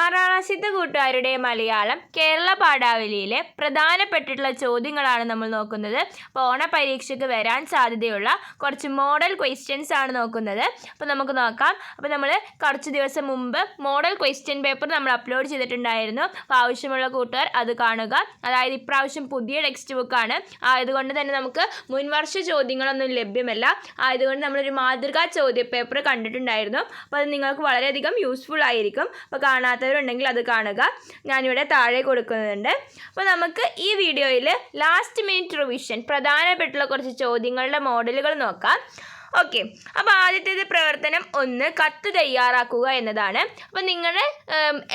ആറാം ക്ലാസ്സിലത്തെ കൂട്ടുകാരുടെ മലയാളം കേരള പാഠാവലിയിലെ പ്രധാനപ്പെട്ടിട്ടുള്ള ചോദ്യങ്ങളാണ് നമ്മൾ നോക്കുന്നത്. അപ്പോൾ ഓണപരീക്ഷയ്ക്ക് വരാൻ സാധ്യതയുള്ള കുറച്ച് മോഡൽ ക്വസ്റ്റ്യൻസ് ആണ് നോക്കുന്നത്. അപ്പോൾ നമുക്ക് നോക്കാം. അപ്പോൾ നമ്മൾ കുറച്ച് ദിവസം മുമ്പ് മോഡൽ ക്വസ്റ്റ്യൻ പേപ്പർ നമ്മൾ അപ്ലോഡ് ചെയ്തിട്ടുണ്ടായിരുന്നു. അപ്പോൾ ആവശ്യമുള്ള കൂട്ടുകാർ അത് കാണുക. അതായത് ഇപ്രാവശ്യം പുതിയ ടെക്സ്റ്റ് ബുക്കാണ് ആയതുകൊണ്ട് തന്നെ നമുക്ക് മുൻവർഷ ചോദ്യങ്ങളൊന്നും ലഭ്യമല്ല. ആയതുകൊണ്ട് നമ്മളൊരു മാതൃകാ ചോദ്യ പേപ്പർ കണ്ടിട്ടുണ്ടായിരുന്നു. അപ്പോൾ അത് നിങ്ങൾക്ക് വളരെയധികം യൂസ്ഫുൾ ആയിരിക്കും. അപ്പോൾ കാണാത്തവരുണ്ടെങ്കിൽ അത് കാണുക. ഞാനിവിടെ താഴെ കൊടുക്കുന്നുണ്ട്. അപ്പോൾ നമുക്ക് ഈ വീഡിയോയിൽ ലാസ്റ്റ് മിനിറ്റ് റിവിഷൻ പ്രധാനപ്പെട്ടുള്ള കുറച്ച് ചോദ്യങ്ങളുടെ മോഡലുകൾ നോക്കാം. ഓക്കെ അപ്പോൾ ആദ്യത്തേത് പ്രവർത്തനം ഒന്ന് കത്ത് തയ്യാറാക്കുക എന്നതാണ്. അപ്പോൾ എല്ലാ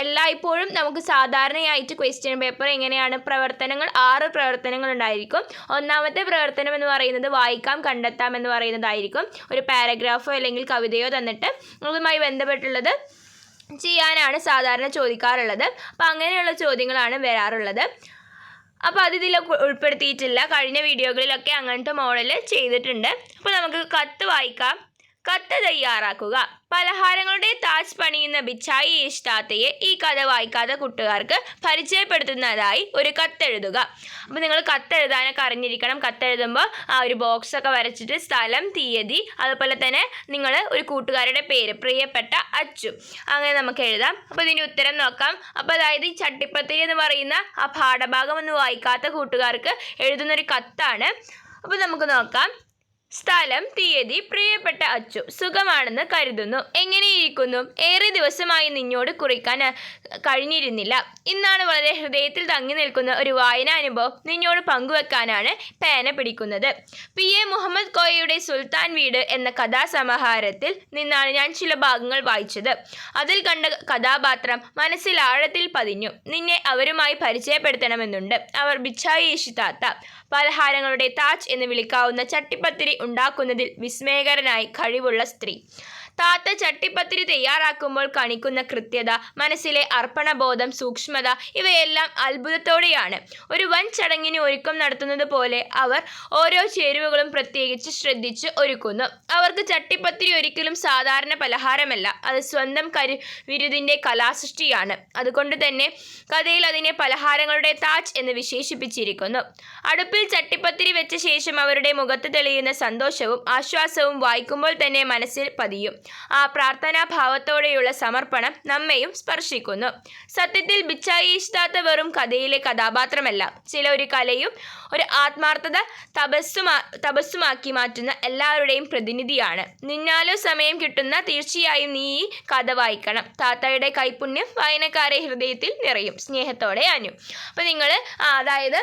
എല്ലായ്പ്പോഴും നമുക്ക് സാധാരണയായിട്ട് ക്വസ്റ്റ്യൻ പേപ്പർ എങ്ങനെയാണ് പ്രവർത്തനങ്ങൾ ആറ് പ്രവർത്തനങ്ങൾ ഉണ്ടായിരിക്കും. ഒന്നാമത്തെ പ്രവർത്തനം എന്ന് പറയുന്നത് വായിക്കാം കണ്ടെത്താം എന്ന് പറയുന്നതായിരിക്കും. ഒരു പാരഗ്രാഫോ അല്ലെങ്കിൽ കവിതയോ തന്നിട്ട് അതുമായി ബന്ധപ്പെട്ടുള്ളത് ചെയ്യാനാണ് സാധാരണ ചോദിക്കാറുള്ളത്. അപ്പം അങ്ങനെയുള്ള ചോദ്യങ്ങളാണ് വരാറുള്ളത്. അപ്പോൾ അത് ഇതിൽ ഉൾപ്പെടുത്തിയിട്ടില്ല. കഴിഞ്ഞ വീഡിയോകളിലൊക്കെ അങ്ങനത്തെ മോഡൽ ചെയ്തിട്ടുണ്ട്. അപ്പോൾ നമുക്ക് കത്ത് വായിക്കാം. കത്ത് തയ്യാറാക്കുക. പലഹാരങ്ങളുടെ താജ് പണിയുന്ന ബിച്ചായി ഇഷ്ടാത്തയെ ഈ കഥ വായിക്കാത്ത കൂട്ടുകാർക്ക് പരിചയപ്പെടുത്തുന്നതായി ഒരു കത്തെഴുതുക അപ്പോൾ നിങ്ങൾ കത്തെഴുതാനൊക്കെ അറിഞ്ഞിരിക്കണം. കത്തെഴുതുമ്പോൾ ആ ഒരു ബോക്സൊക്കെ വരച്ചിട്ട് സ്ഥലം തീയതി അതുപോലെ തന്നെ നിങ്ങൾ ഒരു കൂട്ടുകാരുടെ പേര് പ്രിയപ്പെട്ട അച്ചു. അങ്ങനെ നമുക്ക് എഴുതാം. അപ്പോൾ ഇതിന്റെ ഉത്തരം നോക്കാം. അപ്പോൾ അതായത് ഈ ചട്ടിപ്പത്തിരി എന്ന് പറയുന്ന ആ പാഠഭാഗം ഒന്ന് വായിക്കാത്ത കൂട്ടുകാർക്ക് എഴുതുന്നൊരു കത്താണ്. അപ്പോൾ നമുക്ക് നോക്കാം. സ്ഥലം തീയതി പ്രിയപ്പെട്ട അച്ചു. സുഖമാണെന്ന് കരുതുന്നു. എങ്ങനെയിരിക്കുന്നു? ഏറെ ദിവസമായി നിന്നോട് കുറിക്കാൻ കഴിഞ്ഞിരുന്നില്ല. ഇന്നാണ് വളരെ ഹൃദയത്തിൽ തങ്ങി നിൽക്കുന്ന ഒരു വായനാനുഭവം നിന്നോട് പങ്കുവെക്കാനാണ് പേന പിടിക്കുന്നത്. പി. എ. മുഹമ്മദ് കോയയുടെ സുൽത്താൻ വീട് എന്ന കഥാസമാഹാരത്തിൽ നിന്നാണ് ഞാൻ ചില ഭാഗങ്ങൾ വായിച്ചത്. അതിൽ കണ്ട കഥാപാത്രം മനസ്സിൽ ആഴത്തിൽ പതിഞ്ഞു. നിന്നെ അവരുമായി പരിചയപ്പെടുത്തണമെന്നുണ്ട്. അവർ ബിച്ചായി താത്ത. പലഹാരങ്ങളുടെ താജ് എന്ന് വിളിക്കാവുന്ന ചട്ടിപ്പത്തിരി ഉണ്ടാക്കുന്നതിൽ വിസ്മയകരനായി കഴിവുള്ള സ്ത്രീ. താത്ത ചട്ടിപ്പത്തിരി തയ്യാറാക്കുമ്പോൾ കാണിക്കുന്ന കൃത്യത മനസ്സിലെ അർപ്പണബോധം സൂക്ഷ്മത ഇവയെല്ലാം അത്ഭുതത്തോടെയാണ്. ഒരു വൻ ചടങ്ങിന് ഒരുക്കം നടത്തുന്നത് പോലെ അവർ ഓരോ ചേരുവകളും പ്രത്യേകിച്ച് ശ്രദ്ധിച്ച് ഒരുക്കുന്നു. അവർക്ക് ചട്ടിപ്പത്തിരി ഒരിക്കലും സാധാരണ പലഹാരമല്ല. അത് സ്വന്തം കരു വിരുദിന്റെ കലാസൃഷ്ടിയാണ്. അതുകൊണ്ട് തന്നെ കഥയിൽ അതിനെ പലഹാരങ്ങളുടെ താജ് എന്ന് വിശേഷിപ്പിച്ചിരിക്കുന്നു. അടുപ്പിൽ ചട്ടിപ്പത്തിരി വെച്ച ശേഷം അവരുടെ മുഖത്ത് തെളിയുന്ന സന്തോഷവും ആശ്വാസവും വായിക്കുമ്പോൾ തന്നെ മനസ്സിൽ പതിയും. ആ പ്രാർത്ഥനാ പ്രാർത്ഥനാഭാവത്തോടെയുള്ള സമർപ്പണം നമ്മെയും സ്പർശിക്കുന്നു. സത്യത്തിൽ ബിച്ചായി ഇഷ്ടാത്ത വെറും കഥയിലെ കഥാപാത്രമല്ല. ചില ഒരു കലയും ഒരു ആത്മാർത്ഥത തപസ്സുമാ തപസ്സുമാക്കി മാറ്റുന്ന എല്ലാവരുടെയും പ്രതിനിധിയാണ്. നിന്നാലോ സമയം കിട്ടുന്ന തീർച്ചയായും നീ ഈ കഥ വായിക്കണം. താത്തയുടെ കൈപുണ്യം വായനക്കാരെ ഹൃദയത്തിൽ നിറയും. സ്നേഹത്തോടെ അനു. അപ്പോൾ നിങ്ങൾ അതായത്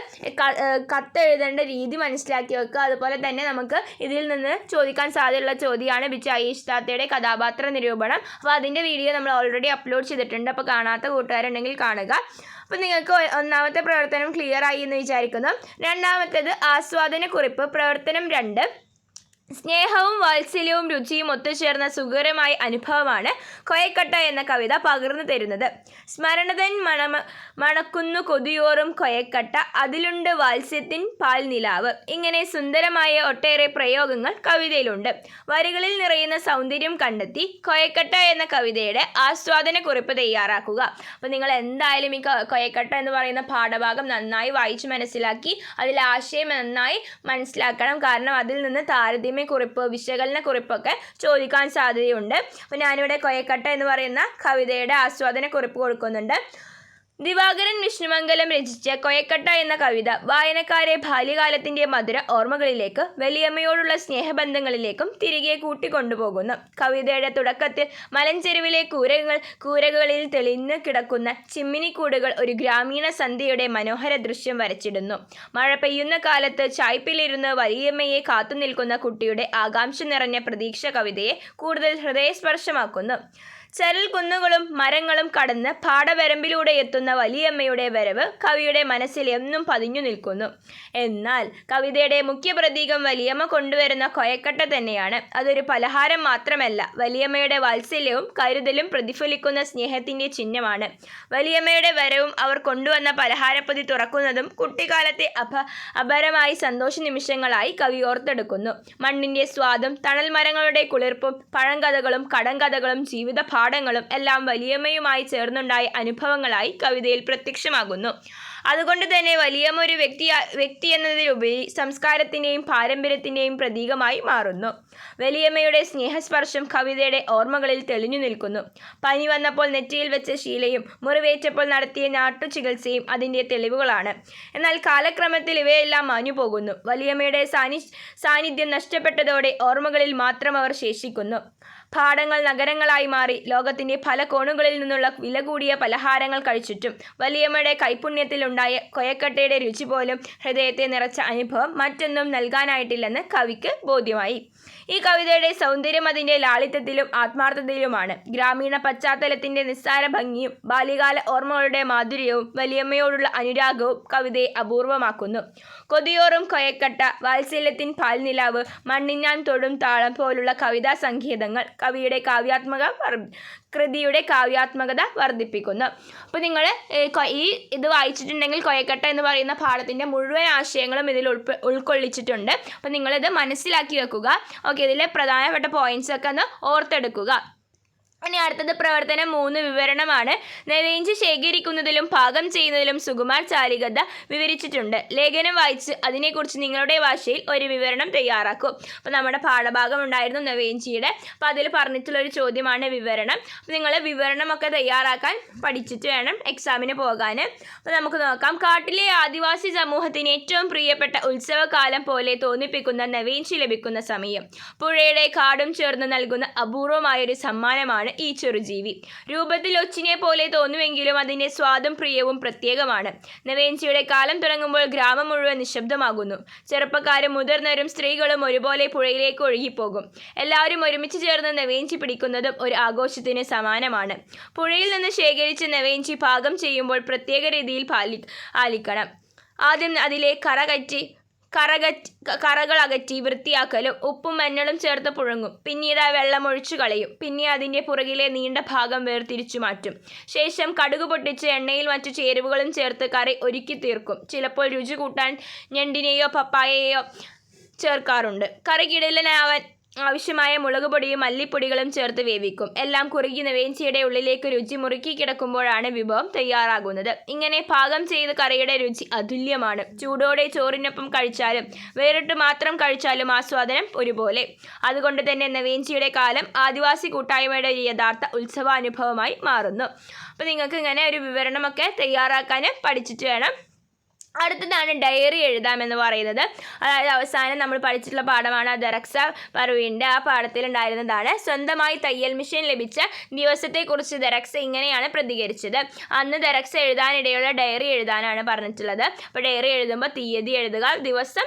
കത്തെഴുതേണ്ട രീതി മനസ്സിലാക്കി വെക്കുക. അതുപോലെ തന്നെ നമുക്ക് ഇതിൽ നിന്ന് ചോദിക്കാൻ സാധ്യതയുള്ള ചോദ്യമാണ് ബിച്ചായി അയീഷ് താത്തയുടെ കഥാപാത്ര നിരൂപണം. അപ്പോൾ അതിന്റെ വീഡിയോ നമ്മൾ ഓൾറെഡി അപ്ലോഡ് ചെയ്തിട്ടുണ്ട്. അപ്പോൾ കാണാത്ത കൂട്ടുകാരുണ്ടെങ്കിൽ കാണുക. അപ്പോൾ നിങ്ങൾക്ക് ഒന്നാമത്തെ പ്രവർത്തനം ക്ലിയർ ആയി എന്ന് വിചാരിക്കുന്നു. രണ്ടാമത്തേത് ആസ്വാദന കുറിപ്പ് പ്രവർത്തനം രണ്ട്. സ്നേഹവും വാത്സല്യവും രുചിയും ഒത്തുചേർന്ന സുഖകരമായ അനുഭവമാണ് കൊയക്കട്ട എന്ന കവിത പകർന്നു തരുന്നത്. സ്മരണതൻ മണമ മണക്കുന്നു കൊതിയോറും കൊയക്കട്ട അതിലുണ്ട് വാത്സ്യത്തിൻ പാൽ നിലാവ്. ഇങ്ങനെ സുന്ദരമായ ഒട്ടേറെ പ്രയോഗങ്ങൾ കവിതയിലുണ്ട്. വരികളിൽ നിറയുന്ന സൗന്ദര്യം കണ്ടെത്തി കൊയക്കട്ട എന്ന കവിതയുടെ ആസ്വാദന കുറിപ്പ് തയ്യാറാക്കുക. അപ്പോൾ നിങ്ങൾ എന്തായാലും ഈ കൊയക്കട്ട എന്ന് പറയുന്ന പാഠഭാഗം നന്നായി വായിച്ച് മനസ്സിലാക്കി അതിലെ ആശയം നന്നായി മനസ്സിലാക്കണം. കാരണം അതിൽ നിന്ന് താരതമ്യ കുറിപ്പ് വിശകലന കുറിപ്പൊക്കെ ചോദിക്കാൻ സാധ്യതയുണ്ട്. അപ്പോൾ ഞാനിവിടെ കൊയക്കട്ട എന്ന് പറയുന്ന കവിതയുടെ ആസ്വാദന കുറിപ്പ് കൊടുക്കുന്നുണ്ട്. ദിവാകരൻ വിഷ്ണുമംഗലം രചിച്ച കൊയക്കട്ട എന്ന കവിത വായനക്കാരെ ബാല്യകാലത്തിന്റെ മധുര ഓർമ്മകളിലേക്ക് വലിയമ്മയോടുള്ള സ്നേഹബന്ധങ്ങളിലേക്കും തിരികെ കൂട്ടിക്കൊണ്ടുപോകുന്നു. കവിതയുടെ തുടക്കത്തിൽ മലഞ്ചെരുവിലെ കൂരകൾ കൂരകളിൽ തെളിഞ്ഞു കിടക്കുന്ന ചിമ്മിനിക്കൂടുകൾ ഒരു ഗ്രാമീണ സന്ധ്യയുടെ മനോഹര ദൃശ്യം വരച്ചിടുന്നു. മഴ പെയ്യുന്ന കാലത്ത് ചായ്പിലിരുന്ന് വലിയമ്മയെ കാത്തുനിൽക്കുന്ന കുട്ടിയുടെ ആകാംക്ഷ നിറഞ്ഞ പ്രതീക്ഷ കവിതയെ കൂടുതൽ ഹൃദയസ്പർശമാക്കുന്നു. ചരൽ കുന്നുകളും മരങ്ങളും കടന്ന് പാടവരമ്പിലൂടെ എത്തുന്ന വലിയമ്മയുടെ വരവ് കവിയുടെ മനസ്സിൽ എന്നും പതിഞ്ഞു നിൽക്കുന്നു. എന്നാൽ കവിതയുടെ മുഖ്യ പ്രതീകം വലിയമ്മ കൊണ്ടുവരുന്ന കൊയക്കട്ട തന്നെയാണ്. അതൊരു പലഹാരം മാത്രമല്ല വലിയമ്മയുടെ വാത്സല്യവും കരുതലും പ്രതിഫലിക്കുന്ന സ്നേഹത്തിന്റെ ചിഹ്നമാണ്. വലിയമ്മയുടെ വരവും അവർ കൊണ്ടുവന്ന പലഹാരപ്പൊതി തുറക്കുന്നതും കുട്ടിക്കാലത്തെ അപ അപരമായി സന്തോഷ നിമിഷങ്ങളായി കവി ഓർത്തെടുക്കുന്നു. മണ്ണിന്റെ സ്വാദും തണൽ മരങ്ങളുടെ കുളിർപ്പും പഴങ്കഥകളും കടങ്കഥകളും ജീവിത പാഠങ്ങളും എല്ലാം വലിയമ്മയുമായി ചേർന്നുണ്ടായ അനുഭവങ്ങളായി കവിതയിൽ പ്രത്യക്ഷമാകുന്നു. അതുകൊണ്ട് തന്നെ വലിയമ്മ ഒരു വ്യക്തി വ്യക്തി എന്നതിലുപരി സംസ്കാരത്തിന്റെയും പാരമ്പര്യത്തിന്റെയും പ്രതീകമായി മാറുന്നു. വലിയമ്മയുടെ സ്നേഹസ്പർശം കവിതയുടെ ഓർമ്മകളിൽ തെളിഞ്ഞു നിൽക്കുന്നു. പനി വന്നപ്പോൾ നെറ്റിയിൽ വെച്ച ശീലയും മുറിവേറ്റപ്പോൾ നടത്തിയ നാട്ടു ചികിത്സയും അതിന്റെ തെളിവുകളാണ്. എന്നാൽ കാലക്രമത്തിൽ ഇവയെല്ലാം മാഞ്ഞുപോകുന്നു. വലിയമ്മയുടെ സാന്നി സാന്നിധ്യം നഷ്ടപ്പെട്ടതോടെ ഓർമ്മകളിൽ മാത്രം അവർ ശേഷിക്കുന്നു. പാടങ്ങൾ നഗരങ്ങളായി മാറി. ലോകത്തിന്റെ പല കോണുകളിൽ നിന്നുള്ള വില കൂടിയ പലഹാരങ്ങൾ കഴിച്ചിട്ടും വലിയമ്മയുടെ കൈപുണ്യത്തിലുണ്ടായ കൊയക്കട്ടയുടെ രുചി പോലും ഹൃദയത്തെ നിറച്ച അനുഭവം മറ്റൊന്നും നൽകാനായിട്ടില്ലെന്ന് കവിക്ക് ബോധ്യമായി. ഈ കവിതയുടെ സൗന്ദര്യം അതിന്റെ ലാളിത്യത്തിലും ആത്മാർത്ഥതയിലുമാണ്. ഗ്രാമീണ പശ്ചാത്തലത്തിന്റെ നിസ്സാര ഭംഗിയും ബാല്യകാല ഓർമ്മകളുടെ മാധുര്യവും വലിയമ്മയോടുള്ള അനുരാഗവും കവിതയെ അപൂർവമാക്കുന്നു. കൊതിയോറും കൊയക്കട്ട വാത്സല്യത്തിൻ പാൽനിലാവ് മണ്ണിഞ്ഞാൻ തൊടും താളം പോലുള്ള കവിതാ സംഗീതങ്ങൾ കവിയുടെ കാവ്യാത്മക കൃതിയുടെ കാവ്യാത്മകത വർദ്ധിപ്പിക്കുന്നു. അപ്പോൾ നിങ്ങൾ ഈ ഇത് വായിച്ചിട്ടുണ്ടെങ്കിൽ കൊയക്കട്ട എന്ന് പറയുന്ന പാഠത്തിന്റെ മുഴുവൻ ആശയങ്ങളും ഇതിൽ ഉൾപ്പെ ഉൾക്കൊള്ളിച്ചിട്ടുണ്ട്. അപ്പോൾ നിങ്ങളിത് മനസ്സിലാക്കി വെക്കുക. ഓക്കെ ഇതിലെ പ്രധാനപ്പെട്ട പോയിന്റ്സ് ഒക്കെ ഒന്ന് ഓർത്തെടുക്കുക. ഇനി അടുത്തത് പ്രവർത്തനം മൂന്ന് വിവരണമാണ്. നെവേഞ്ച് ശേഖരിക്കുന്നതിലും പാകം ചെയ്യുന്നതിലും സുകുമാർ ചാലികത വിവരിച്ചിട്ടുണ്ട്. ലേഖനം വായിച്ച് അതിനെക്കുറിച്ച് നിങ്ങളുടെ ഭാഷയിൽ ഒരു വിവരണം തയ്യാറാക്കും. അപ്പോൾ നമ്മുടെ പാഠഭാഗം ഉണ്ടായിരുന്നു നെവേഞ്ചിയുടെ. അപ്പോൾ അതിൽ പറഞ്ഞിട്ടുള്ള ഒരു ചോദ്യമാണ് വിവരണം. അപ്പോൾ നിങ്ങൾ വിവരണമൊക്കെ തയ്യാറാക്കാൻ പഠിച്ചിട്ട് വേണം എക്സാമിന് പോകാൻ അപ്പോൾ നമുക്ക് നോക്കാം. കാട്ടിലെ ആദിവാസി സമൂഹത്തിന് ഏറ്റവും പ്രിയപ്പെട്ട ഉത്സവകാലം പോലെ തോന്നിപ്പിക്കുന്ന നെവേഞ്ചി ലഭിക്കുന്ന സമയം. പുഴയുടെ കാടും ചേർന്ന് നൽകുന്ന അപൂർവമായൊരു സമ്മാനമാണ് ഈ ചെറുജീവി. രൂപത്തിൽ ഒച്ചിനെ പോലെ തോന്നുമെങ്കിലും അതിന്റെ സ്വാദും പ്രിയവും പ്രത്യേകമാണ്. നവേഞ്ചിയുടെ കാലം തുടങ്ങുമ്പോൾ ഗ്രാമം മുഴുവൻ നിശബ്ദമാകുന്നു. ചെറുപ്പക്കാരും മുതിർന്നവരും സ്ത്രീകളും ഒരുപോലെ പുഴയിലേക്ക് ഒഴുകിപ്പോകും. എല്ലാവരും ഒരുമിച്ച് ചേർന്ന് നവേഞ്ചി പിടിക്കുന്നതും ഒരു ആഘോഷത്തിന് സമാനമാണ്. പുഴയിൽ നിന്ന് ശേഖരിച്ച് നവേഞ്ചി പാകം ചെയ്യുമ്പോൾ പ്രത്യേക രീതിയിൽ പാലി ആലിക്കണം. ആദ്യം അതിലെ കറ കറ്റി കറകറ്റ് കറകൾ അകറ്റി വൃത്തിയാക്കലും ഉപ്പും മഞ്ഞളും ചേർത്ത് പുഴങ്ങും. പിന്നീട് ആ വെള്ളം ഒഴിച്ചു കളയും. പിന്നെ അതിന്റെ പുറകിലെ നീണ്ട ഭാഗം വേർതിരിച്ചു മാറ്റും. ശേഷം കടുക് പൊട്ടിച്ച് എണ്ണയിൽ മറ്റു ചേരുവകളും ചേർത്ത് കറി ഒരുക്കി തീർക്കും. ചിലപ്പോൾ രുചി കൂട്ടാൻ ഞണ്ടിനെയോ പപ്പായയോ ചേർക്കാറുണ്ട്. കറി കിടലനാവാൻ ആവശ്യമായ മുളക് പൊടിയും മല്ലിപ്പൊടികളും ചേർത്ത് വേവിക്കും. എല്ലാം കുറുകി വേഞ്ചിയുടെ ഉള്ളിലേക്ക് രുചി മുറുക്കി കിടക്കുമ്പോഴാണ് വിഭവം തയ്യാറാകുന്നത്. ഇങ്ങനെ പാകം ചെയ്ത കറിയുടെ രുചി അതുല്യമാണ്. ചൂടോടെ ചോറിനൊപ്പം കഴിച്ചാലും വേറിട്ട് മാത്രം കഴിച്ചാലും ആസ്വാദനം ഒരുപോലെ. അതുകൊണ്ട് തന്നെ നവേഞ്ചിയുടെ കാലം ആദിവാസി കൂട്ടായ്മയുടെ ഒരു യഥാർത്ഥ ഉത്സവാനുഭവമായി മാറുന്നു. അപ്പോൾ നിങ്ങൾക്ക് ഇങ്ങനെ ഒരു വിവരണമൊക്കെ തയ്യാറാക്കാൻ പഠിച്ചിട്ട് വേണം അടുത്തതാണ് ഡയറി എഴുതാമെന്ന് പറയുന്നത്. അതായത് അവസാനം നമ്മൾ പഠിച്ചിട്ടുള്ള പാഠമാണ് ദറക്സ പറുവിന്റെ ആ പാഠത്തിലുണ്ടായിരുന്നതാണ് സ്വന്തമായി തയ്യൽ മെഷീൻ ലഭിച്ച ദിവസത്തെക്കുറിച്ച് ദറക്സ ഇങ്ങനെയാണ് പ്രതികരിച്ചത്. അന്ന് ദറക്സ എഴുതാനിടയുള്ള ഡയറി എഴുതാനാണ് പറഞ്ഞിട്ടുള്ളത്. അപ്പോൾ ഡയറി എഴുതുമ്പോൾ തീയതി എഴുതുക. ദിവസം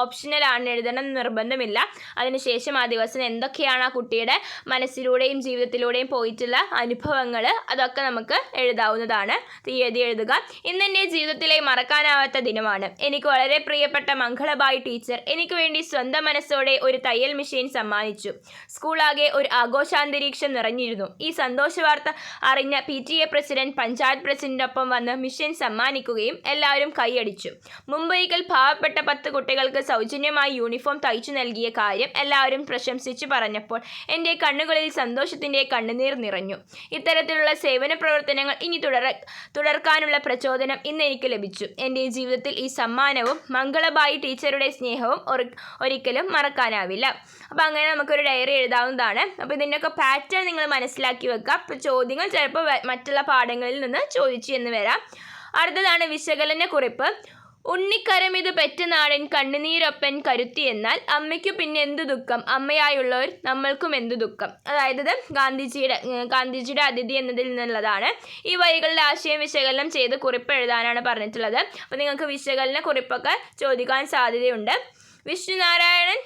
ഓപ്ഷനലാണ് എഴുതണം നിർബന്ധമില്ല. അതിനുശേഷം ആ ദിവസം എന്തൊക്കെയാണ് ആ കുട്ടിയുടെ മനസ്സിലൂടെയും ജീവിതത്തിലൂടെയും പോയിട്ടുള്ള അനുഭവങ്ങൾ അതൊക്കെ നമുക്ക് എഴുതാവുന്നതാണ്. തീയതി എഴുതുക. ഇന്നെന്റെ ജീവിതത്തിലെ മറക്കാനാവാത്ത ദിനമാണ്. എനിക്ക് വളരെ പ്രിയപ്പെട്ട മംഗളബായി ടീച്ചർ എനിക്ക് വേണ്ടി സ്വന്തം മനസ്സോടെ ഒരു തയ്യൽ മെഷീൻ സമ്മാനിച്ചു. സ്കൂളാകെ ഒരു ആഘോഷാന്തരീക്ഷം നിറഞ്ഞിരുന്നു. ഈ സന്തോഷ വാർത്ത അറിഞ്ഞ P T A president panchayat പ്രസിഡന്റിനൊപ്പം വന്ന് മെഷീൻ സമ്മാനിക്കുകയും എല്ലാവരും കൈയടിച്ചു. മുംബൈയിൽ പാവപ്പെട്ട പത്ത് കുട്ടികൾക്ക് സൗജന്യമായി യൂണിഫോം തയ്ച്ചു നൽകിയ കാര്യം എല്ലാവരും പ്രശംസിച്ചു പറഞ്ഞപ്പോൾ എന്റെ കണ്ണുകളിൽ സന്തോഷത്തിന്റെ കണ്ണുനീർ നിറഞ്ഞു. ഇത്തരത്തിലുള്ള സേവന പ്രവർത്തനങ്ങൾ ഇനി തുടർ തുടർക്കാനുള്ള പ്രചോദനം ഇന്ന് എനിക്ക് ലഭിച്ചു. എന്റെ ജീവിതത്തിൽ ഈ സമ്മാനവും മംഗളബായി ടീച്ചറുടെ സ്നേഹവും ഒരിക്കലും മറക്കാനാവില്ല. അപ്പോൾ അങ്ങനെ നമുക്കൊരു ഡയറി എഴുതാവുന്നതാണ്. അപ്പോൾ ഇതിന്റെയൊക്കെ പാറ്റേൺ നിങ്ങൾ മനസ്സിലാക്കി വെക്കുക. അപ്പോൾ ചോദ്യങ്ങൾ ചിലപ്പോൾ മറ്റുള്ള പാഠങ്ങളിൽ നിന്ന് ചോദിച്ചു എന്ന് വരാം. അടുത്തതാണ് വിശകലന കുറിപ്പ് ഉണ്ണിക്കരമിത് പെറ്റനാടൻ കണ്ണുനീരൊപ്പൻ കരുത്തി എന്നാൽ അമ്മയ്ക്കു പിന്നെ എന്തു ദുഃഖം? അമ്മയായുള്ളവർ നമ്മൾക്കും എന്തു ദുഃഖം? അതായത് ഗാന്ധിജിയുടെ ഗാന്ധിജിയുടെ അതിഥി എന്നതിൽ നിന്നുള്ളതാണ്. ഈ വരികളുടെ ആശയം വിശകലനം ചെയ്ത് കുറിപ്പ് എഴുതാനാണ് പറഞ്ഞിട്ടുള്ളത്. അപ്പോൾ നിങ്ങൾക്ക് വിശകലന കുറിപ്പൊക്കെ ചോദിക്കാൻ സാധ്യതയുണ്ട്. വിഷ്ണുനാരായണൻ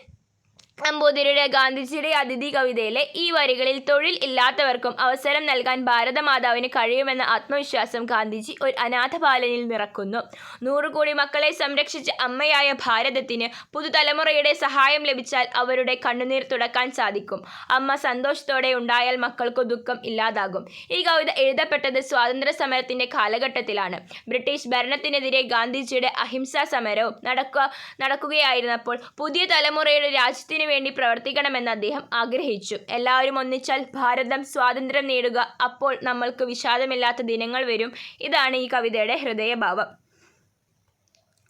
നമ്പൂതിരിയുടെ ഗാന്ധിജിയുടെ അതിഥി കവിതയിലെ ഈ വരികളിൽ തൊഴിൽ ഇല്ലാത്തവർക്കും അവസരം നൽകാൻ ഭാരതമാതാവിന് കഴിയുമെന്ന ആത്മവിശ്വാസം ഗാന്ധിജി ഒരു അനാഥ പാലനിൽ നിറക്കുന്നു. നൂറു കോടി മക്കളെ സംരക്ഷിച്ച അമ്മയായ ഭാരതത്തിന് പുതുതലമുറയുടെ സഹായം ലഭിച്ചാൽ അവരുടെ കണ്ണുനീർ തുടക്കാൻ സാധിക്കും. അമ്മ സന്തോഷത്തോടെ ഉണ്ടായാൽ മക്കൾക്ക് ദുഃഖം ഇല്ലാതാകും. ഈ കവിത എഴുതപ്പെട്ടത് സ്വാതന്ത്ര്യ സമരത്തിന്റെ കാലഘട്ടത്തിലാണ്. ബ്രിട്ടീഷ് ഭരണത്തിനെതിരെ ഗാന്ധിജിയുടെ അഹിംസാ സമരവും നടക്കുക നടക്കുകയായിരുന്നപ്പോൾ പുതിയ തലമുറയുടെ രാജ്യത്തിന് വേണ്ടി പ്രവർത്തിക്കണമെന്ന് അദ്ദേഹം ആഗ്രഹിച്ചു. എല്ലാവരും ഒന്നിച്ചാൽ ഭാരതം സ്വാതന്ത്ര്യം നേടുക. അപ്പോൾ നമ്മൾക്ക് വിഷാദമില്ലാത്ത ദിനങ്ങൾ വരും. ഇതാണ് ഈ കവിതയുടെ ഹൃദയഭാവം.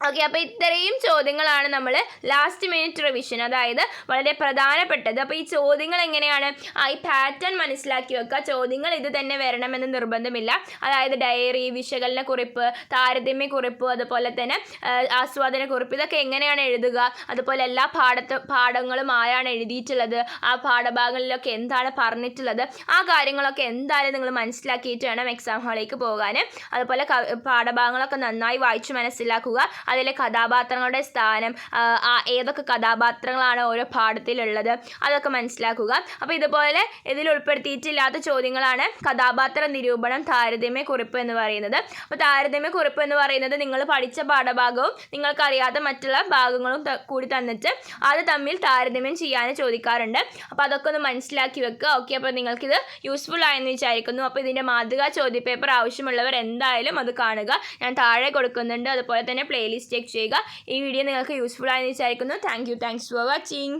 ഓക്കെ അപ്പോൾ ഇത്രയും ചോദ്യങ്ങളാണ് നമ്മൾ ലാസ്റ്റ് മിനിറ്റ് റിവിഷൻ അതായത് വളരെ പ്രധാനപ്പെട്ടത്. അപ്പോൾ ഈ ചോദ്യങ്ങൾ എങ്ങനെയാണ്? ആ ഈ പാറ്റേൺ മനസ്സിലാക്കി വെക്കുക. ചോദ്യങ്ങൾ ഇത് തന്നെ വരണമെന്ന് നിർബന്ധമില്ല. അതായത് ഡയറി വിശകലന കുറിപ്പ് താരതമ്യ കുറിപ്പ് അതുപോലെ തന്നെ ആസ്വാദന കുറിപ്പ് ഇതൊക്കെ എങ്ങനെയാണ് എഴുതുക? അതുപോലെ എല്ലാ പാഠത്ത് പാഠങ്ങളും ആരാണ് എഴുതിയിട്ടുള്ളത്? ആ പാഠഭാഗങ്ങളിലൊക്കെ എന്താണ് പറഞ്ഞിട്ടുള്ളത്? ആ കാര്യങ്ങളൊക്കെ എന്തായാലും നിങ്ങൾ മനസ്സിലാക്കിയിട്ട് വേണം എക്സാം ഹാളിലേക്ക് പോകാൻ അതുപോലെ പാഠഭാഗങ്ങളൊക്കെ നന്നായി വായിച്ച് മനസ്സിലാക്കുക. അതിലെ കഥാപാത്രങ്ങളുടെ സ്ഥാനം ഏതൊക്കെ കഥാപാത്രങ്ങളാണ് ഓരോ പാഠത്തിലുള്ളത് അതൊക്കെ മനസ്സിലാക്കുക. അപ്പോൾ ഇതുപോലെ ഇതിൽ ഉൾപ്പെടുത്തിയിട്ടില്ലാത്ത ചോദ്യങ്ങളാണ് കഥാപാത്ര നിരൂപണം താരതമ്യ കുറിപ്പ് എന്ന് പറയുന്നത്. അപ്പോൾ താരതമ്യ കുറിപ്പ് എന്ന് പറയുന്നത് നിങ്ങൾ പഠിച്ച പാഠഭാഗവും നിങ്ങൾക്കറിയാത്ത മറ്റുള്ള ഭാഗങ്ങളും കൂടി തന്നിട്ട് അത് തമ്മിൽ താരതമ്യം ചെയ്യാൻ ചോദിക്കാറുണ്ട്. അപ്പോൾ അതൊക്കെ ഒന്ന് മനസ്സിലാക്കി വെക്കുക. ഓക്കെ അപ്പോൾ നിങ്ങൾക്കിത് യൂസ്ഫുൾ ആയെന്ന് വിചാരിക്കുന്നു. അപ്പോൾ ഇതിന്റെ മാതൃകാ ചോദ്യപേപ്പർ ആവശ്യമുള്ളവർ എന്തായാലും അത് കാണുക. ഞാൻ താഴെ കൊടുക്കുന്നുണ്ട്. അതുപോലെ തന്നെ പ്ലേലിസ്റ്റ് ചെക്ക് ചെയ്യുക. ഈ വീഡിയോ നിങ്ങൾക്ക് യൂസ്ഫുൾ ആയെന്ന് വിചാരിക്കുന്നു. Thank you thanks for watching